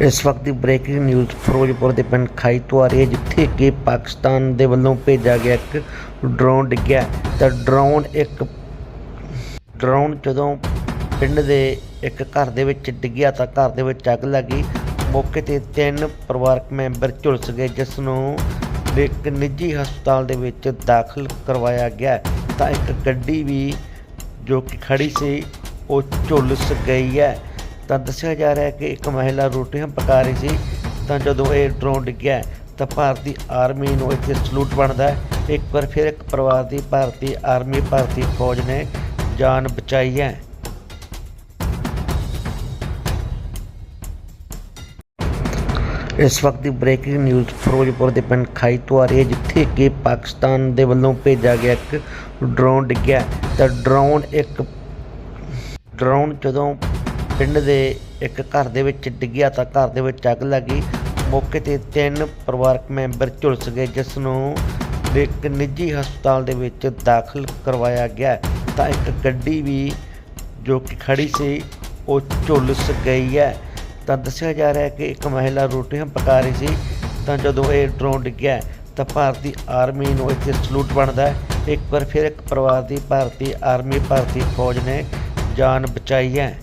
ਇਸ ਵਕਤ ਦੀ breaking news, Firozpur ਦੇ ਪਿੰਡ ਖਾਈ ਤੋਂ ਆ ਰਹੀ ਹੈ ਜਿੱਥੇ ਕਿ ਪਾਕਿਸਤਾਨ ਦੇ ਵੱਲੋਂ ਭੇਜਿਆ ਗਿਆ ਇੱਕ ਡਰੋਨ ਡਿੱਗਿਆ। ਤਾਂ ਡਰੋਨ ਇੱਕ, ਡਰੋਨ ਜਦੋਂ ਪਿੰਡ ਦੇ ਇੱਕ ਘਰ ਦੇ ਵਿੱਚ ਡਿੱਗਿਆ ਤਾਂ ਘਰ ਦੇ ਵਿੱਚ ਅੱਗ ਲੱਗੀ ਮੌਕੇ ਤੇ ਤਿੰਨ ਪਰਿਵਾਰਕ ਮੈਂਬਰ ਝੁਲਸ ਗਏ, ਜਿਸ ਨੂੰ ਇੱਕ ਨਿੱਜੀ ਹਸਪਤਾਲ ਦੇ ਵਿੱਚ ਦਾਖਲ ਕਰਵਾਇਆ ਗਿਆ। ਤਾਂ ਇੱਕ ਗੱਡੀ ਵੀ ਜੋ ਕਿ ਖੜੀ ਸੀ, ਉਹ ਝੁਲਸ ਗਈ ਹੈ। ਤਾਂ ਦੱਸਿਆ ਜਾ ਰਿਹਾ ਹੈ ਕਿ ਇੱਕ ਮਹਿਲਾ ਰੋਟੀਆਂ ਪਕਾ ਰਹੀ ਸੀ। ਤਾਂ ਜਦੋਂ ਇਹ ਡਰੋਨ ਡਿੱਗਿਆ ਤਾਂ ਭਾਰਤੀ ਆਰਮੀ ਨੂੰ ਇੱਥੇ ਸਲੂਟ ਬਣਦਾ ਹੈ। ਇੱਕ ਵਾਰ ਫਿਰ ਇੱਕ ਪਰਿਵਾਰ ਦੀ ਭਾਰਤੀ ਆਰਮੀ, ਭਾਰਤੀ ਫੌਜ ਨੇ ਜਾਨ ਬਚਾਈ ਹੈ। ਇਸ ਵਕਤ ਦੀ ਬ੍ਰੇਕਿੰਗ ਨਿਊਜ਼ ਫਿਰੋਜ਼ਪੁਰ ਦੇ ਪਿੰਡ ਖਾਈ ਤੋਂ ਆ ਰਹੀ ਹੈ ਜਿੱਥੇ ਕਿ ਪਾਕਿਸਤਾਨ ਦੇ ਵੱਲੋਂ ਭੇਜਿਆ ਗਿਆ ਇੱਕ ਡਰੋਨ ਡਿੱਗਿਆ ਤਾਂ ਡਰੋਨ ਇੱਕ ਡਰੋਨ ਜਦੋਂ ਪਿੰਡ ਦੇ ਇੱਕ ਘਰ ਦੇ ਵਿੱਚ ਡਿੱਗਿਆ ਤਾਂ ਘਰ ਦੇ ਵਿੱਚ ਅੱਗ ਲੱਗੀ ਮੌਕੇ ਤੇ ਤਿੰਨ ਪਰਿਵਾਰਕ ਮੈਂਬਰ ਝੁਲਸ ਗਏ, ਜਿਸ ਨੂੰ ਇੱਕ ਨਿੱਜੀ ਹਸਪਤਾਲ ਦੇ ਵਿੱਚ ਦਾਖਲ ਕਰਵਾਇਆ ਗਿਆ। ਤਾਂ ਇੱਕ ਗੱਡੀ ਵੀ ਜੋ ਕਿ ਖੜੀ ਸੀ, ਉਹ ਝੁਲਸ ਗਈ ਹੈ। ਤਾਂ ਦੱਸਿਆ ਜਾ ਰਿਹਾ ਹੈ ਕਿ ਇੱਕ ਮਹਿਲਾ ਰੋਟੀਆਂ ਪਕਾ ਰਹੀ ਸੀ, ਤਾਂ ਜਦੋਂ ਇਹ ਡਰੋਨ ਡਿੱਗਿਆ, ਤਾਂ ਭਾਰਤੀ ਆਰਮੀ ਨੂੰ ਇੱਥੇ ਸਲੂਟ ਬਣਦਾ ਹੈ। ਇੱਕ ਵਾਰ ਫਿਰ ਇੱਕ ਪਰਿਵਾਰ ਦੀ ਭਾਰਤੀ ਆਰਮੀ, ਭਾਰਤੀ ਫੌਜ ਨੇ ਜਾਨ ਬਚਾਈ ਹੈ।